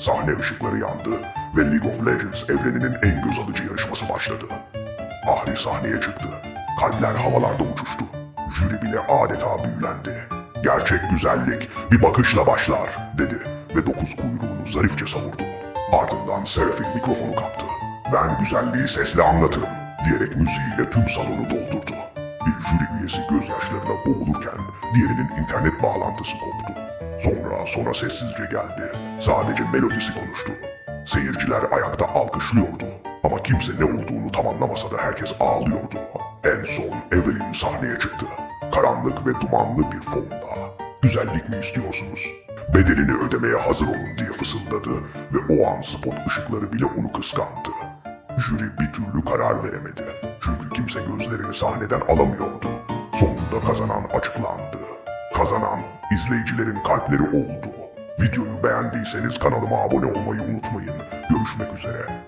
Sahne ışıkları yandı ve League of Legends evreninin en göz alıcı yarışması başladı. Ahri sahneye çıktı. Kalpler havalarda uçuştu. Jüri bile adeta büyülendi. Gerçek güzellik bir bakışla başlar dedi ve dokuz kuyruğunu zarifçe savurdu. Ardından Serafin mikrofonu kaptı. Ben güzelliği sesle anlatırım diyerek müziğiyle tüm salonu doldurdu. Bir jüri üyesi gözyaşlarına boğulurken diğerinin internet bağlantısı koptu. Sonra sonra sessizce geldi. Sadece melodisi konuştu. Seyirciler ayakta alkışlıyordu. Ama kimse ne olduğunu tam anlamasa da herkes ağlıyordu. En son Evelyn sahneye çıktı. Karanlık ve dumanlı bir fonda. Güzellik mi istiyorsunuz? Bedelini ödemeye hazır olun diye fısıldadı ve o an spot ışıkları bile onu kıskandı. Jüri bir türlü karar veremedi. Çünkü kimse gözlerini sahneden alamıyordu. Sonunda kazanan açıklandı. Kazanan izleyicilerin kalpleri oldu. Videoyu beğendiyseniz kanalıma abone olmayı unutmayın. Görüşmek üzere.